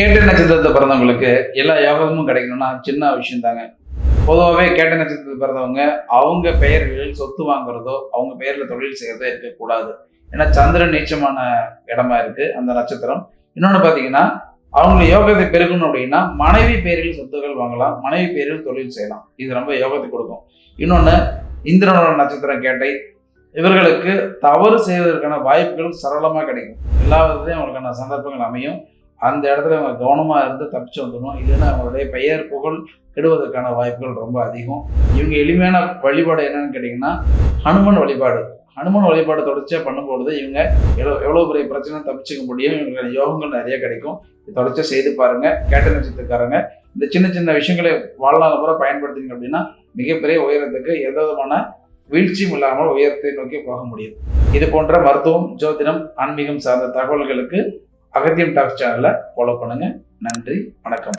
கேட்ட நட்சத்திரத்தை பிறந்தவங்களுக்கு எல்லா யோகமும் கிடைக்கணும்னா சின்ன விஷயம் தாங்க பொதுவாகவே கேட்ட நட்சத்திரத்தில் பிறந்தவங்க அவங்க பெயர்களில் சொத்து வாங்குறதோ அவங்க பெயரில் தொழில் செய்யறதோ இருக்கக்கூடாது. ஏன்னா சந்திரன் நீச்சமான இடமா இருக்கு அந்த நட்சத்திரம். இன்னொன்று பார்த்தீங்கன்னா அவங்க யோகத்தை பெருகணும் அப்படின்னா மனைவி பேரில் சொத்துக்கள் வாங்கலாம் மனைவி பேரில் தொழில் செய்யலாம். இது ரொம்ப யோகத்தை கொடுக்கும். இன்னொன்று இந்திரனோட நட்சத்திரம் கேட்டை இவர்களுக்கு தவறு செய்வதற்கான வாய்ப்புகள் சரளமாக கிடைக்கும். எல்லா விதத்தையும் அவங்களுக்கான சந்தர்ப்பங்கள் அமையும். அந்த இடத்துல அவங்க கவனமாக இருந்து தப்பிச்சு வந்துடணும். இல்லைன்னா அவங்களுடைய பெயர் புகழ் கெடுவதற்கான வாய்ப்புகள் ரொம்ப அதிகம். இவங்க எளிமையான வழிபாடு என்னன்னு கேட்டிங்கன்னா ஹனுமன் வழிபாடு. ஹனுமன் வழிபாடு தொடர்ச்சியாக பண்ணும்பொழுது இவங்க எவ்வளோ எவ்வளோ பெரிய பிரச்சனை தப்பிச்சுக்க முடியும். இவங்களுக்கு யோகங்கள் நிறைய கிடைக்கும். தொடர்ச்சியாக செய்து பாருங்கள் கேட்ட நட்சத்திரக்காரங்க இந்த சின்ன சின்ன விஷயங்களை வாழ்நாள் பூரா பயன்படுத்திங்க அப்படின்னா மிகப்பெரிய உயரத்துக்கு எந்த விதமான வீழ்ச்சியும் இல்லாமல் உயரத்தை நோக்கி போக முடியும். இது போன்ற மருத்துவம் ஜோதிடம் ஆன்மீகம் சார்ந்த தகவல்களுக்கு அகத்தியம் டாக் சேனலை ஃபாலோ பண்ணுங்க. நன்றி வணக்கம்.